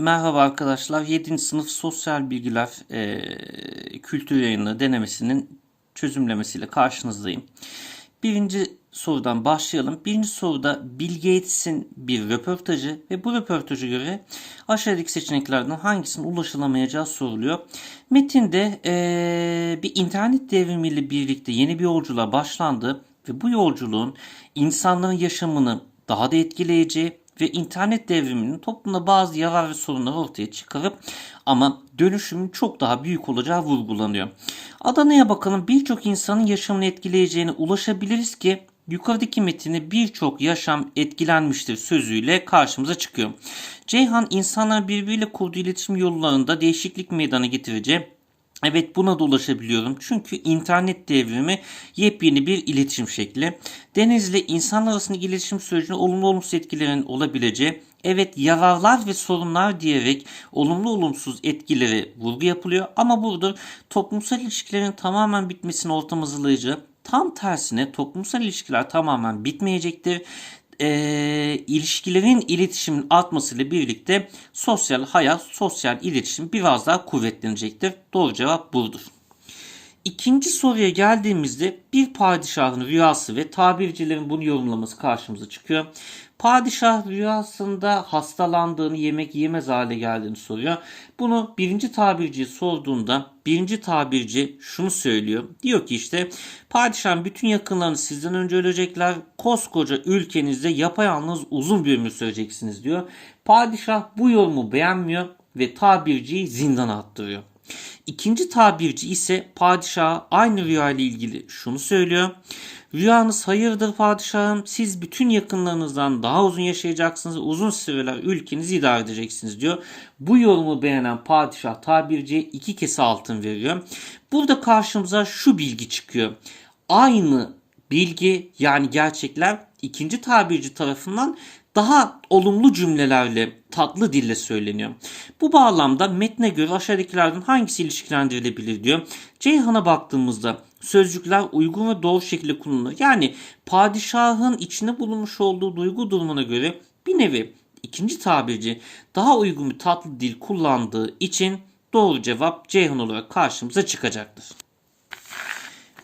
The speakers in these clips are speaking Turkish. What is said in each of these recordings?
Merhaba arkadaşlar. 7. sınıf sosyal bilgiler e, kültür yayını denemesinin çözümlemesiyle karşınızdayım. Birinci sorudan başlayalım. Birinci soruda Bill Gates'in bir röportajı ve bu röportaja göre aşağıdaki seçeneklerden hangisinin ulaşılamayacağı soruluyor. Metinde e, bir internet devrimiyle birlikte yeni bir yolculuğa başlandı ve bu yolculuğun insanların yaşamını daha da etkileyeceği ve internet devriminin toplumda bazı yarar ve sorunları ortaya çıkarıp ama dönüşümün çok daha büyük olacağı vurgulanıyor. Adana'ya bakalım birçok insanın yaşamını etkileyeceğine ulaşabiliriz ki yukarıdaki metini birçok yaşam etkilenmiştir sözüyle karşımıza çıkıyor. Ceyhan insanlar birbiriyle kurduğu iletişim yollarında değişiklik meydana getireceği Evet buna da ulaşabiliyorum. Çünkü internet devrimi yepyeni bir iletişim şekli. Denizli insanlar arasındaki iletişim sürecinde olumlu olumsuz etkilerin olabileceği, evet yararlar ve sorunlar diyerek olumlu olumsuz etkileri vurgu yapılıyor. Ama burada toplumsal ilişkilerin tamamen bitmesini ortam hazırlayıcı, tam tersine toplumsal ilişkiler tamamen bitmeyecektir e, ilişkilerin iletişimin artmasıyla birlikte sosyal hayat, sosyal iletişim biraz daha kuvvetlenecektir. Doğru cevap budur. İkinci soruya geldiğimizde bir padişahın rüyası ve tabircilerin bunu yorumlaması karşımıza çıkıyor. Padişah rüyasında hastalandığını yemek yemez hale geldiğini soruyor. Bunu birinci tabirciye sorduğunda birinci tabirci şunu söylüyor. Diyor ki işte padişahın bütün yakınlarını sizden önce ölecekler. Koskoca ülkenizde yapayalnız uzun bir ömür süreceksiniz diyor. Padişah bu yorumu beğenmiyor ve tabirciyi zindana attırıyor. İkinci tabirci ise padişaha aynı rüya ile ilgili şunu söylüyor. Rüyanız hayırdır padişahım. Siz bütün yakınlarınızdan daha uzun yaşayacaksınız. Uzun süreler ülkenizi idare edeceksiniz diyor. Bu yorumu beğenen padişah tabirciye iki kese altın veriyor. Burada karşımıza şu bilgi çıkıyor. Aynı bilgi yani gerçekler ikinci tabirci tarafından daha olumlu cümlelerle, tatlı dille söyleniyor. Bu bağlamda metne göre aşağıdakilerden hangisi ilişkilendirilebilir diyor. Ceyhan'a baktığımızda sözcükler uygun ve doğru şekilde kullanılır. Yani padişahın içine bulunmuş olduğu duygu durumuna göre bir nevi ikinci tabirci daha uygun bir tatlı dil kullandığı için doğru cevap Ceyhan olarak karşımıza çıkacaktır.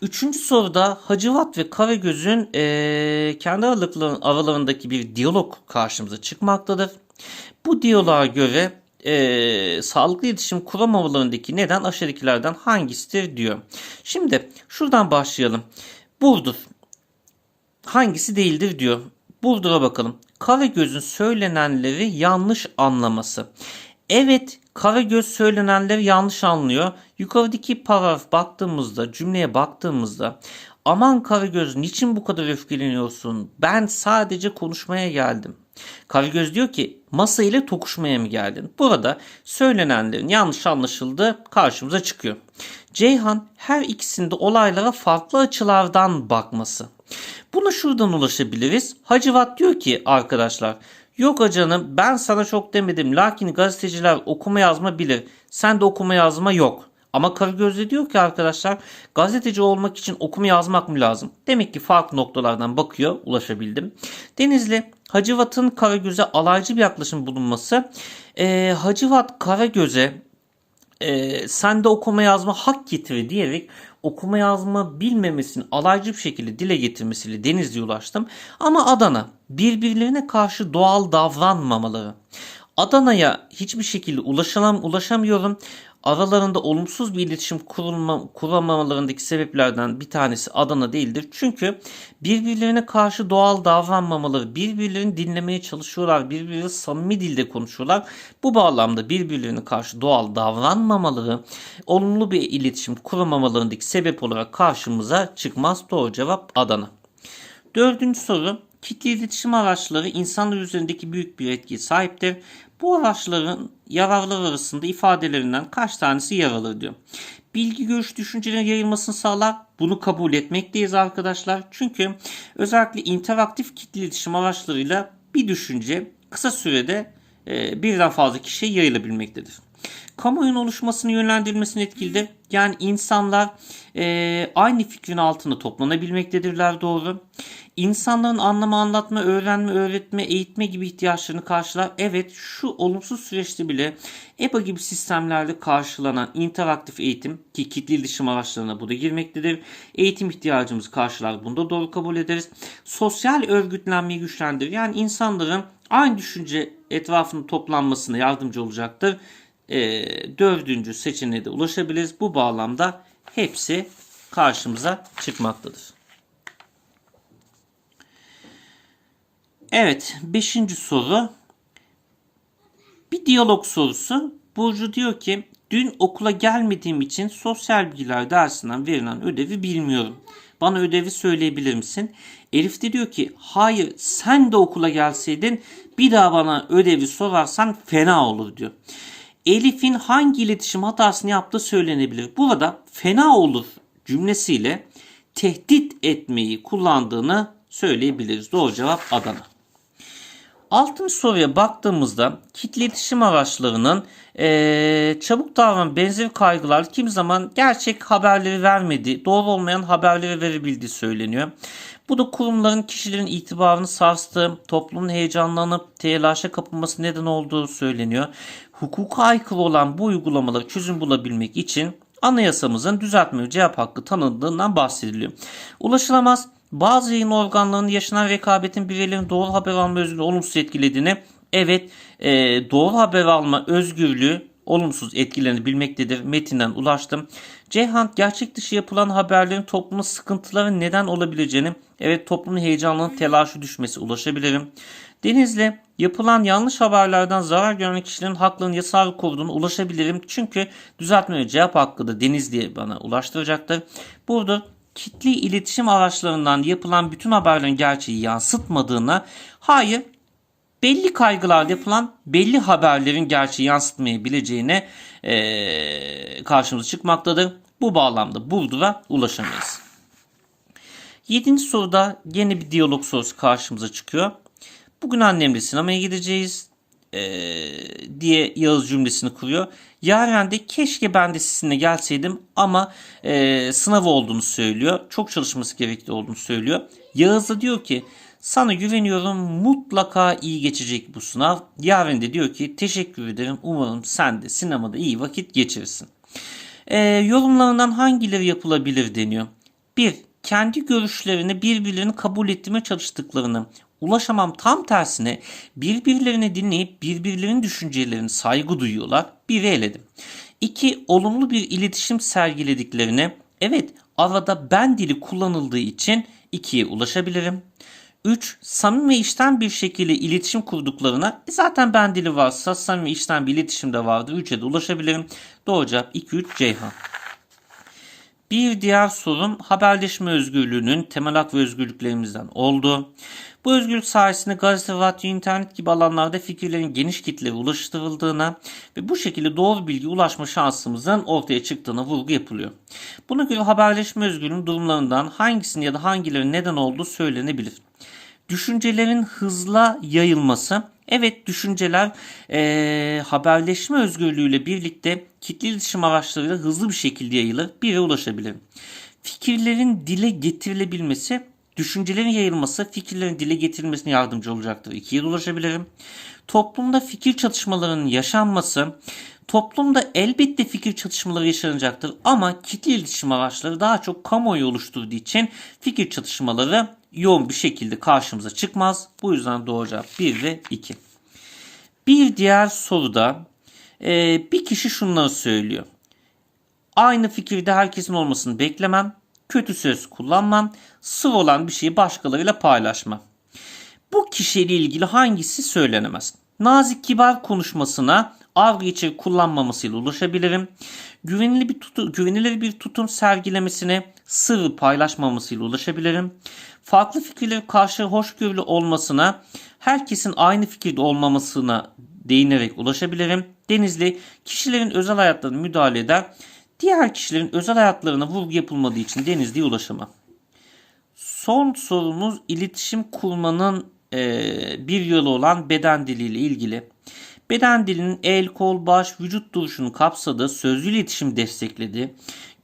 Üçüncü soruda Hacivat ve Karagöz'ün e, kendi aralarındaki bir diyalog karşımıza çıkmaktadır. Bu diyaloğa göre e, sağlıklı iletişim kuramamalarındaki neden aşağıdakilerden hangisidir diyor. Şimdi şuradan başlayalım. Burdur. Hangisi değildir diyor. Burdur'a bakalım. Karagöz'ün söylenenleri yanlış anlaması. Evet Karagöz söylenenleri yanlış anlıyor. Yukarıdaki paragraf baktığımızda, cümleye baktığımızda aman Karagöz niçin bu kadar öfkeleniyorsun? Ben sadece konuşmaya geldim. Karagöz diyor ki masa ile tokuşmaya mı geldin? Burada söylenenlerin yanlış anlaşıldığı karşımıza çıkıyor. Ceyhan her ikisinde olaylara farklı açılardan bakması. Buna şuradan ulaşabiliriz. Hacivat diyor ki arkadaşlar Yok canım ben sana çok demedim lakin gazeteciler okuma yazma bilir. Sen de okuma yazma yok. Ama Karagöz'de diyor ki arkadaşlar gazeteci olmak için okuma yazmak mı lazım? Demek ki farklı noktalardan bakıyor ulaşabildim. Denizli Hacivat'ın Karagöz'e alaycı bir yaklaşım bulunması e, Hacivat Karagöz'e e, sen de okuma yazma hak getiri diyerek okuma yazma bilmemesini alaycı bir şekilde dile getirmesiyle Denizli'ye ulaştım. Ama Adana birbirlerine karşı doğal davranmamaları. Adana'ya hiçbir şekilde ulaşamam, ulaşamıyorum aralarında olumsuz bir iletişim kurulma, kuramamalarındaki sebeplerden bir tanesi Adana değildir. Çünkü birbirlerine karşı doğal davranmamaları, birbirlerini dinlemeye çalışıyorlar, birbirleri samimi dilde konuşuyorlar. Bu bağlamda birbirlerine karşı doğal davranmamaları, olumlu bir iletişim kuramamalarındaki sebep olarak karşımıza çıkmaz. Doğru cevap Adana. Dördüncü soru. Kitle iletişim araçları insanlar üzerindeki büyük bir etkiye sahiptir. Bu araçların yararlar arasında ifadelerinden kaç tanesi yer alır diyor. Bilgi, görüş, düşüncelerin yayılmasını sağlar. Bunu kabul etmekteyiz arkadaşlar. Çünkü özellikle interaktif kitle iletişim araçlarıyla bir düşünce kısa sürede e, birden fazla kişiye yayılabilmektedir. Kamuoyunun oluşmasını yönlendirilmesini etkilidir. Yani insanlar e, aynı fikrin altında toplanabilmektedirler doğru. İnsanların anlama, anlatma, öğrenme, öğretme, eğitme gibi ihtiyaçlarını karşılar. Evet şu olumsuz süreçte bile EBA gibi sistemlerde karşılanan interaktif eğitim ki kitle iletişim araçlarına bu da girmektedir. Eğitim ihtiyacımızı karşılar. Bunu da doğru kabul ederiz. Sosyal örgütlenmeyi güçlendirir. Yani insanların aynı düşünce etrafında toplanmasına yardımcı olacaktır. E, dördüncü seçeneğe de ulaşabiliriz. Bu bağlamda hepsi karşımıza çıkmaktadır. Evet, beşinci soru. Bir diyalog sorusu. Burcu diyor ki, dün okula gelmediğim için sosyal bilgiler dersinden verilen ödevi bilmiyorum. Bana ödevi söyleyebilir misin? Elif de diyor ki, hayır sen de okula gelseydin bir daha bana ödevi sorarsan fena olur diyor. Elif'in hangi iletişim hatasını yaptığı söylenebilir. Burada fena olur cümlesiyle tehdit etmeyi kullandığını söyleyebiliriz. Doğru cevap Adana. Altıncı soruya baktığımızda kitle iletişim araçlarının eee, çabuk davranan benzer kaygılar kim zaman gerçek haberleri vermedi, doğru olmayan haberleri verebildiği söyleniyor. Bu da kurumların kişilerin itibarını sarstığı, toplumun heyecanlanıp telaşa kapılması neden olduğu söyleniyor. Hukuka aykırı olan bu uygulamaları çözüm bulabilmek için anayasamızın düzeltme ve cevap hakkı tanındığından bahsediliyor. Ulaşılamaz bazı yayın organlarının yaşanan rekabetin bireylerin doğru haber alma özgürlüğü olumsuz etkilediğini, evet e, doğru haber alma özgürlüğü olumsuz etkilerini bilmektedir. Metinden ulaştım. Ceyhan gerçek dışı yapılan haberlerin toplumun sıkıntıları neden olabileceğini, evet toplumun heyecanının telaşı düşmesi ulaşabilirim. Denizli yapılan yanlış haberlerden zarar gören kişilerin haklarının yasal koruduğuna ulaşabilirim. Çünkü düzeltme ve cevap hakkı da Denizli'ye bana ulaştıracaktır. Burada kitli iletişim araçlarından yapılan bütün haberlerin gerçeği yansıtmadığına, hayır belli kaygılarla yapılan belli haberlerin gerçeği yansıtmayabileceğine eee karşımıza çıkmaktadır. Bu bağlamda Burdur'a ulaşamayız. Yedinci soruda yeni bir diyalog sorusu karşımıza çıkıyor. Bugün annemle sinemaya gideceğiz eee, diye Yağız cümlesini kuruyor. Yaren de keşke ben de sizinle gelseydim ama eee sınav olduğunu söylüyor. Çok çalışması gerektiği olduğunu söylüyor. Yağız da diyor ki sana güveniyorum mutlaka iyi geçecek bu sınav. Yaren de diyor ki teşekkür ederim umarım sen de sinemada iyi vakit geçirirsin. Eee, yorumlarından hangileri yapılabilir deniyor. 1. Kendi görüşlerini birbirlerini kabul ettirmeye çalıştıklarını, ulaşamam tam tersine birbirlerini dinleyip birbirlerinin düşüncelerine saygı duyuyorlar. Biri eledim. 2. Olumlu bir iletişim sergilediklerini, evet arada ben dili kullanıldığı için 2'ye ulaşabilirim. 3. Samimi ve içten bir şekilde iletişim kurduklarına e zaten ben dili varsa samimi içten bir iletişim de vardır. 3'e de ulaşabilirim. Doğru cevap 2-3 Ceyhan. Bir diğer sorum haberleşme özgürlüğünün temel hak ve özgürlüklerimizden oldu. Bu özgürlük sayesinde gazete, radyo, internet gibi alanlarda fikirlerin geniş kitlere ulaştırıldığına ve bu şekilde doğru bilgi ulaşma şansımızın ortaya çıktığına vurgu yapılıyor. Buna göre haberleşme özgürlüğünün durumlarından hangisinin ya da hangilerinin neden olduğu söylenebilir. Düşüncelerin hızla yayılması Evet düşünceler eee, haberleşme özgürlüğüyle birlikte kitle iletişim araçlarıyla hızlı bir şekilde yayılır, bir yere ulaşabilir. Fikirlerin dile getirilebilmesi, düşüncelerin yayılması fikirlerin dile getirilmesine yardımcı olacaktır. İkiye de ulaşabilirim. Toplumda fikir çatışmalarının yaşanması, toplumda elbette fikir çatışmaları yaşanacaktır ama kitle iletişim araçları daha çok kamuoyu oluşturduğu için fikir çatışmaları yoğun bir şekilde karşımıza çıkmaz. Bu yüzden doğru cevap 1 ve 2. Bir diğer soruda e, bir kişi şunları söylüyor. Aynı fikirde herkesin olmasını beklemem, kötü söz kullanmam, sır olan bir şeyi başkalarıyla paylaşmam. Bu kişiyle ilgili hangisi söylenemez? Nazik kibar konuşmasına algı içeri kullanmamasıyla ulaşabilirim. Güvenilir bir, tutu, güvenilir bir tutum sergilemesine sırrı paylaşmamasıyla ulaşabilirim. Farklı fikirlere karşı hoşgörülü olmasına, herkesin aynı fikirde olmamasına değinerek ulaşabilirim. Denizli kişilerin özel hayatlarına müdahale eder. Diğer kişilerin özel hayatlarına vurgu yapılmadığı için Denizli'ye ulaşamam. Son sorumuz iletişim kurmanın e, bir yolu olan beden diliyle ilgili. Beden dilinin el, kol, baş, vücut duruşunu kapsadığı sözlü iletişim destekledi.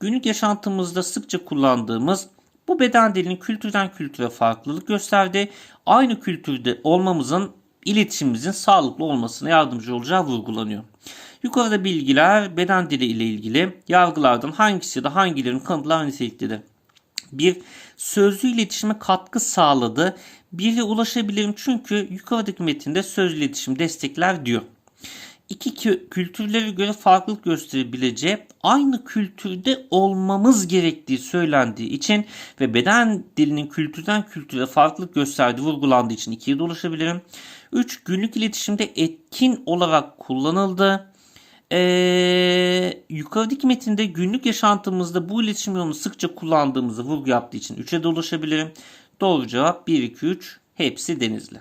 Günlük yaşantımızda sıkça kullandığımız bu beden dilinin kültürden kültüre farklılık gösterdi. Aynı kültürde olmamızın iletişimimizin sağlıklı olmasına yardımcı olacağı vurgulanıyor. Yukarıda bilgiler beden dili ile ilgili yargılardan hangisi da hangilerinin kanıtlar niteliktedir? Bir sözlü iletişime katkı sağladı. Biri ulaşabilirim çünkü yukarıdaki metinde sözlü iletişim destekler diyor. İki kü- kültürlere göre farklılık gösterebileceği aynı kültürde olmamız gerektiği söylendiği için ve beden dilinin kültürden kültüre farklılık gösterdiği vurgulandığı için ikiye de ulaşabilirim. 3. Günlük iletişimde etkin olarak kullanıldı. Ee, yukarıdaki metinde günlük yaşantımızda bu iletişim yolunu sıkça kullandığımızı vurgu yaptığı için 3'e de ulaşabilirim. Doğru cevap 1, 2, 3 hepsi denizli.